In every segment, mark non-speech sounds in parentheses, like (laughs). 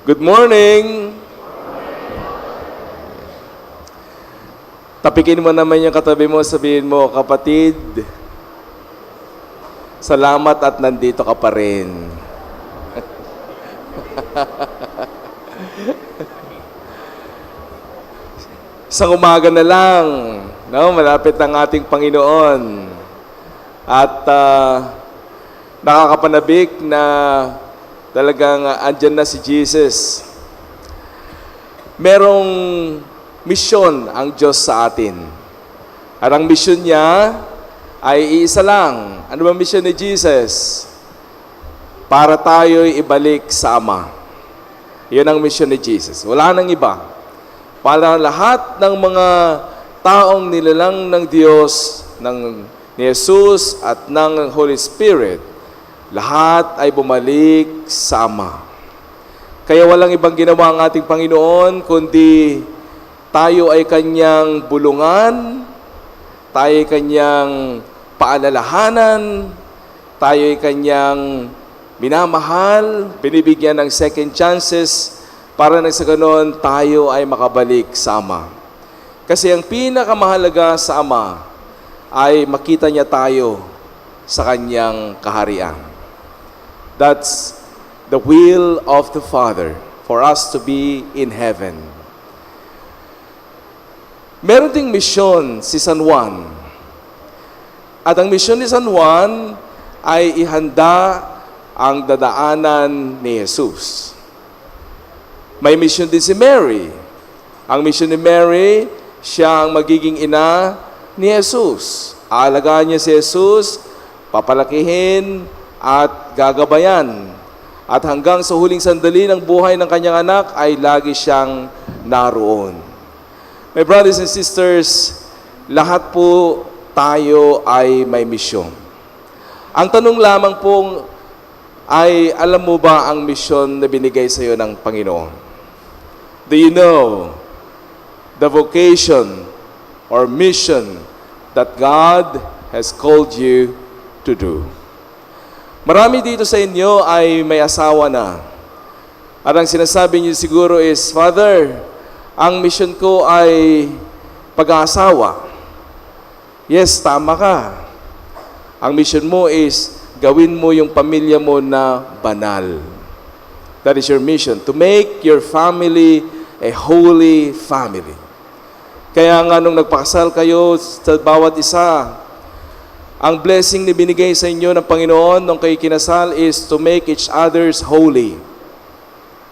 Good morning! Tapikin mo naman yung katabi mo, sabihin mo, kapatid, salamat at nandito ka pa rin. (laughs) Isang umaga na lang, no? malapit ang ating Panginoon. At ah, nakakapanabik na talagang ah, andyan na si Jesus. Merong misyon ang Diyos sa atin. At ang misyon niya ay iisa lang. Ano ba misyon ni Jesus? Para tayo'y ibalik sa Ama. Yun ang misyon ni Jesus. Wala nang iba. Para lahat ng mga taong nilalang ng Diyos, ng ni Jesus at ng Holy Spirit, lahat ay bumalik sa Ama. Kaya walang ibang ginawa ang ating Panginoon, kundi tayo ay kanyang bulungan, tayo ay kanyang paalalahanan, tayo ay kanyang minamahal, binibigyan ng second chances para nang sa ganon tayo ay makabalik sa Ama. Kasi ang pinakamahalaga sa Ama ay makita niya tayo sa kanyang kaharian. That's the will of the Father for us to be in heaven. Meron ding misyon si San Juan. At ang misyon ni San Juan ay ihanda ang dadaanan ni Jesus. May misyon din si Mary. Ang misyon ni Mary, siya ang magiging ina ni Jesus. Aalagaan niya si Jesus, papalakihin at gagabayan. At hanggang sa huling sandali ng buhay ng kanyang anak ay lagi siyang naroon. My brothers and sisters, lahat po tayo ay may misyon. Ang tanong lamang pong ay alam mo ba ang misyon na binigay sa iyo ng Panginoon? Do you know the vocation or mission that God has called you to do? Marami dito sa inyo ay may asawa na. At ang sinasabi niyo siguro is, Father, ang mission ko ay pag-aasawa. Yes, tama ka. Ang mission mo is gawin mo yung pamilya mo na banal. That is your mission, to make your family a holy family. Kaya nga nung nagpakasal kayo sa bawat isa, ang blessing na binigay sa inyo ng Panginoon nung kayo kinasal is to make each others holy.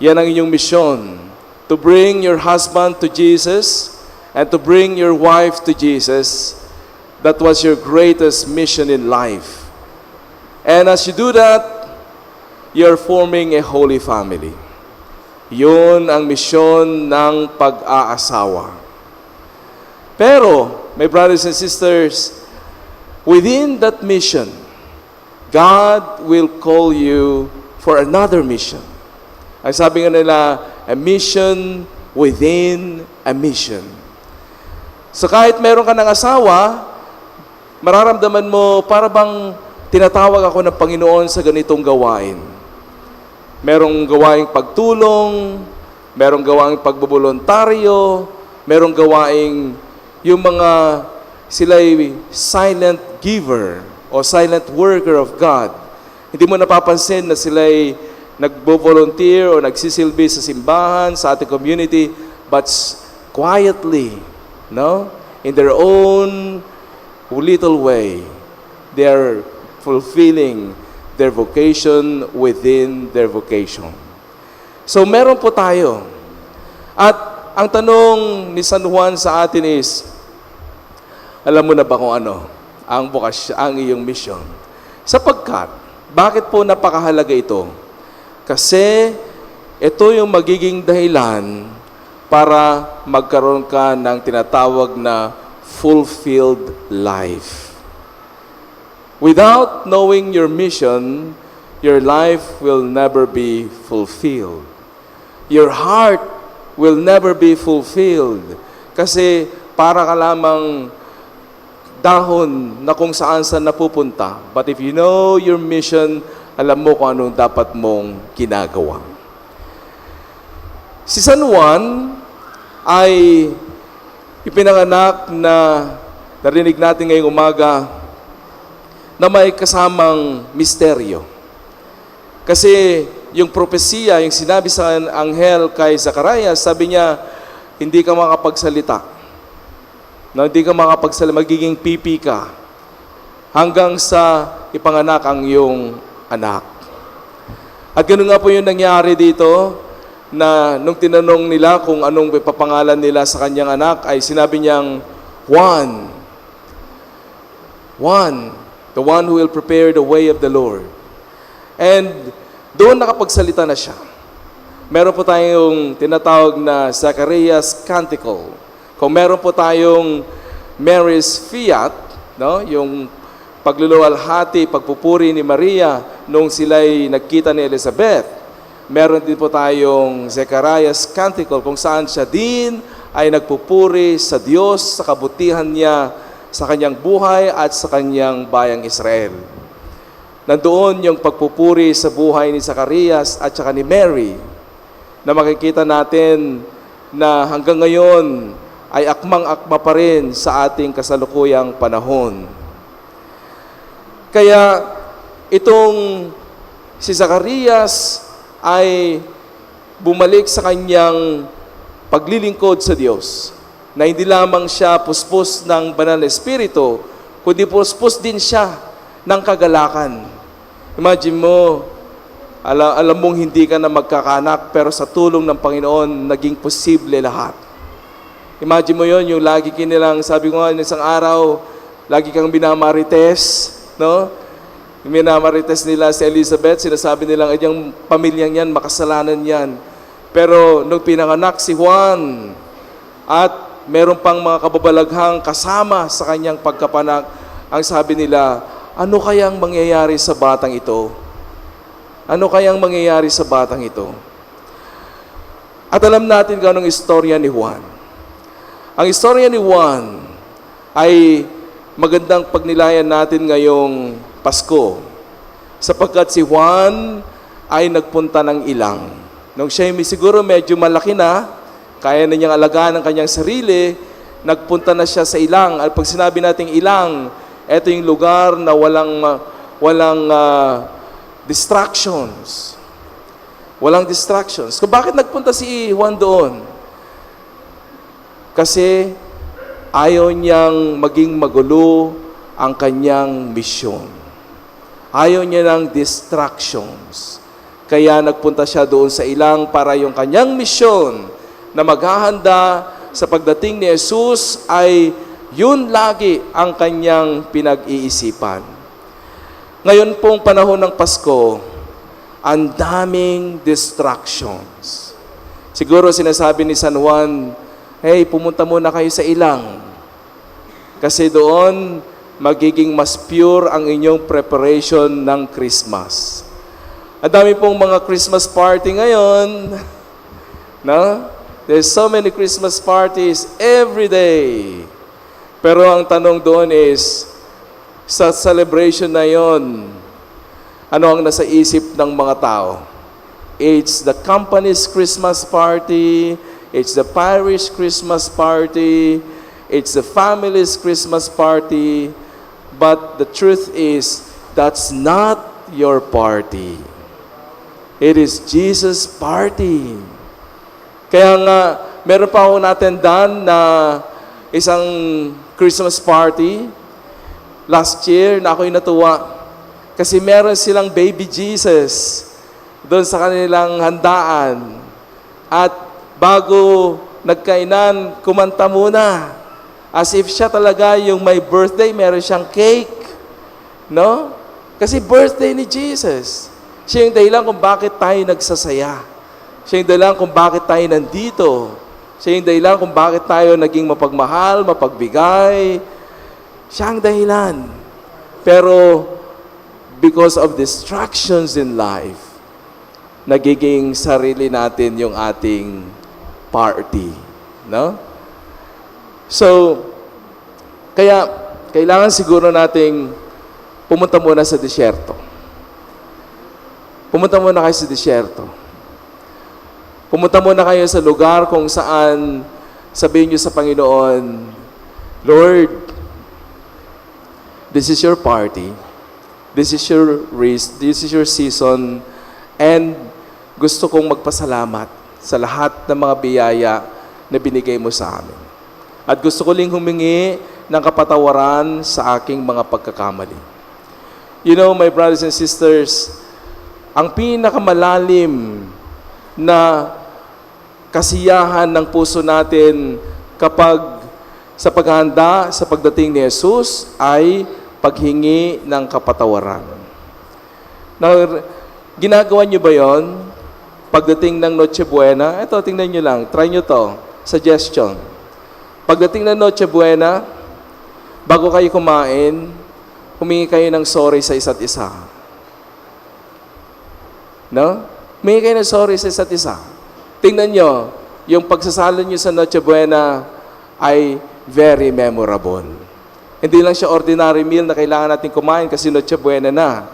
Yan ang inyong mission. To bring your husband to Jesus and to bring your wife to Jesus. That was your greatest mission in life. And as you do that, you're forming a holy family. Yun ang misyon ng pag-aasawa. Pero, my brothers and sisters, within that mission, God will call you for another mission. Ang sabi nga nila, a mission within a mission. So kahit meron ka ng asawa, mararamdaman mo para bang tinatawag ako ng Panginoon sa ganitong gawain. Merong gawaing pagtulong, merong gawaing pagbobolontaryo, merong gawaing yung mga sila'y silent giver o silent worker of God. Hindi mo napapansin na sila'y nagbo-volunteer o nagsisilbi sa simbahan, sa ating community, but quietly, no? In their own little way, they are fulfilling their vocation within their vocation. So meron po tayo. At ang tanong ni San Juan sa atin is, alam mo na ba kung ano ang bukas ang iyong mission? Sapagkat, bakit po napakahalaga ito? Kasi ito yung magiging dahilan para magkaroon ka ng tinatawag na fulfilled life. Without knowing your mission, your life will never be fulfilled. Your heart will never be fulfilled. Kasi para ka lamang dahon na kung saan saan napupunta. But if you know your mission, alam mo kung anong dapat mong ginagawa. Si San Juan ay ipinanganak na narinig natin ngayong umaga na may kasamang misteryo. Kasi yung propesiya, yung sinabi sa anghel kay Zacharias, sabi niya, hindi ka makapagsalita. No, hindi ka makapagsalita, magiging pipi ka hanggang sa ipanganak ang iyong anak. At ganoon nga po yung nangyari dito na nung tinanong nila kung anong papangalan nila sa kanyang anak ay sinabi niyang Juan. Juan, the one who will prepare the way of the Lord. And doon nakapagsalita na siya. Meron po tayong tinatawag na Zacharias Canticle. Kung meron po tayong Mary's Fiat, no, yung pagluluwalhati, pagpupuri ni Maria nung sila'y nagkita ni Elizabeth. Meron din po tayong Zacharias Canticle kung saan siya din ay nagpupuri sa Diyos, sa kabutihan niya, sa kanyang buhay at sa kanyang bayang Israel. Nandoon yung pagpupuri sa buhay ni Zacarias at saka ni Mary na makikita natin na hanggang ngayon ay akmang-akma pa rin sa ating kasalukuyang panahon. Kaya itong si Zacarias ay bumalik sa kanyang paglilingkod sa Diyos na hindi lamang siya puspos ng banal na espiritu, kundi puspos din siya ng kagalakan. Imagine mo, alam, alam mong hindi ka na magkakanak, pero sa tulong ng Panginoon, naging posible lahat. Imagine mo yon yung lagi kinilang, sabi ko nga, isang araw, lagi kang binamarites, no? Minamarites nila si Elizabeth, sinasabi nilang, yung pamilyang yan, makasalanan yan. Pero nung pinanganak si Juan, at meron pang mga kababalaghang kasama sa kanyang pagkapanak, ang sabi nila, ano kayang mangyayari sa batang ito? Ano kayang mangyayari sa batang ito? At alam natin kung anong istorya ni Juan. Ang istorya ni Juan ay magandang pagnilayan natin ngayong Pasko. Sapagkat si Juan ay nagpunta ng ilang. Nung siya ay siguro medyo malaki na, kaya na niyang alagaan ang kanyang sarili, nagpunta na siya sa ilang. At pag sinabi nating ilang, ito yung lugar na walang, walang uh, distractions. Walang distractions. Kung bakit nagpunta si Juan doon? Kasi ayaw niyang maging magulo ang kanyang misyon. Ayaw niya ng distractions. Kaya nagpunta siya doon sa ilang para yung kanyang misyon na maghahanda sa pagdating ni Jesus ay yun lagi ang kanyang pinag-iisipan. Ngayon pong panahon ng Pasko, ang daming distractions. Siguro sinasabi ni San Juan, hey, pumunta muna kayo sa ilang. Kasi doon, magiging mas pure ang inyong preparation ng Christmas. Ang dami pong mga Christmas party ngayon. (laughs) No? There's so many Christmas parties every day. Pero ang tanong doon is, sa celebration na yon, ano ang nasa isip ng mga tao? It's the company's Christmas party, it's the parish Christmas party, it's the family's Christmas party, but the truth is, that's not your party. It is Jesus' party. Kaya nga, meron pa ako natendan na isang Christmas party last year na ako'y natuwa. Kasi meron silang baby Jesus doon sa kanilang handaan. At bago nagkainan, kumanta muna. As if siya talaga yung may birthday, meron siyang cake. No? Kasi birthday ni Jesus. Siya yung dahilan kung bakit tayo nagsasaya. Siya yung dahilan kung bakit tayo nandito. Siya yung dahilan kung bakit tayo naging mapagmahal, mapagbigay. Siya ang dahilan. Pero because of distractions in life, nagiging sarili natin yung ating party. No? So, kaya kailangan siguro nating pumunta muna sa disyerto. Pumunta muna kayo sa disyerto. Pumunta muna kayo sa lugar kung saan sabihin nyo sa Panginoon, Lord, this is your party. This is your risk. This is your season. And gusto kong magpasalamat sa lahat ng mga biyaya na binigay mo sa amin. At gusto ko ling humingi ng kapatawaran sa aking mga pagkakamali. You know, my brothers and sisters, ang pinakamalalim na kasiyahan ng puso natin kapag sa paghahanda sa pagdating ni Jesus ay paghingi ng kapatawaran. Na, ginagawa niyo ba yon? Pagdating ng Noche Buena, ito, tingnan niyo lang, try niyo to, suggestion. Pagdating ng Noche Buena, bago kayo kumain, humingi kayo ng sorry sa isa't isa. No? Humingi kayo ng sorry sa isa't isa. Tingnan nyo, yung pagsasalo nyo sa Noche Buena ay very memorable. Hindi lang siya ordinary meal na kailangan natin kumain kasi Noche Buena na.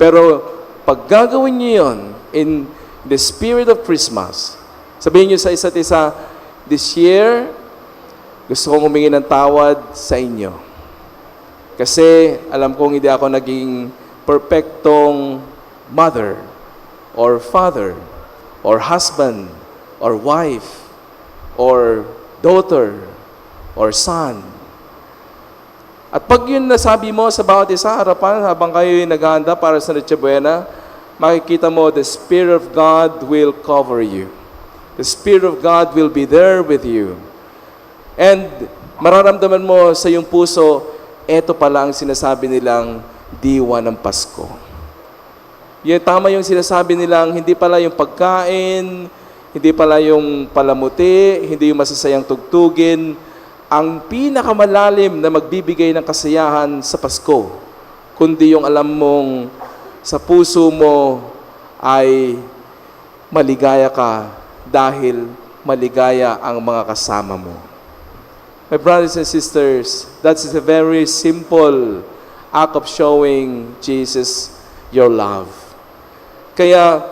Pero pag gagawin nyo yun in the spirit of Christmas, sabihin nyo sa isa't isa, this year, gusto kong humingi ng tawad sa inyo. Kasi alam kong hindi ako naging perfectong mother or father or husband or wife or daughter or son. At pag yun nasabi mo sa bawat isa harapan habang kayo naghahanda para sa Noche Buena, makikita mo the Spirit of God will cover you. The Spirit of God will be there with you. And mararamdaman mo sa iyong puso, eto pala ang sinasabi nilang diwa ng Pasko. Yung tama yung sinasabi nilang hindi pala yung pagkain, hindi pala yung palamuti, hindi yung masasayang tugtugin, ang pinakamalalim na magbibigay ng kasiyahan sa Pasko, kundi yung alam mong sa puso mo ay maligaya ka dahil maligaya ang mga kasama mo. My brothers and sisters, that's a very simple act of showing Jesus your love. Kaya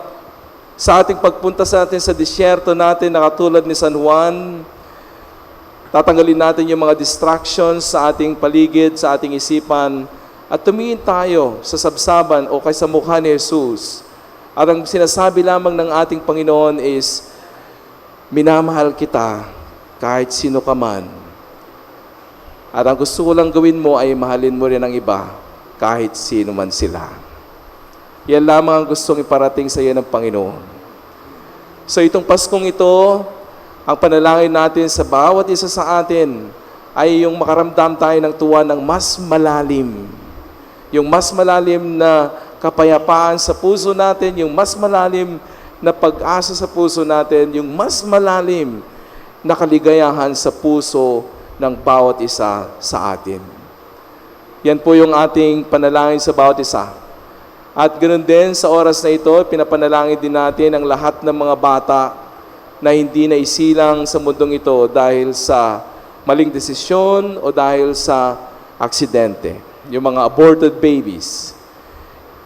sa ating pagpunta sa atin sa disyerto natin na katulad ni San Juan, tatanggalin natin yung mga distractions sa ating paligid, sa ating isipan, at tumingin tayo sa sabsaban o kay sa mukha ni Jesus. At ang sinasabi lamang ng ating Panginoon is, minamahal kita kahit sino ka man. At ang gusto ko lang gawin mo ay mahalin mo rin ang iba kahit sino man sila. Yan lamang ang gustong iparating sa iyo ng Panginoon. So itong Paskong ito, ang panalangin natin sa bawat isa sa atin ay yung makaramdam tayo ng tuwa ng mas malalim. Yung mas malalim na kapayapaan sa puso natin, yung mas malalim na pag-asa sa puso natin, yung mas malalim na kaligayahan sa puso ng bawat isa sa atin. Yan po yung ating panalangin sa bawat isa. At ganoon din sa oras na ito, pinapanalangin din natin ang lahat ng mga bata na hindi na isilang sa mundong ito dahil sa maling desisyon o dahil sa aksidente. Yung mga aborted babies.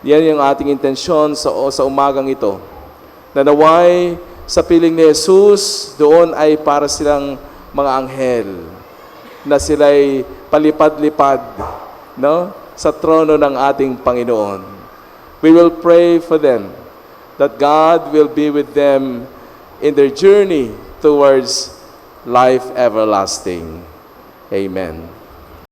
Yan yung ating intensyon sa, sa umagang ito. Na naway sa piling ni Jesus, doon ay para silang mga anghel na sila'y palipad-lipad no? sa trono ng ating Panginoon. We will pray for them that God will be with them in their journey towards life everlasting. Amen.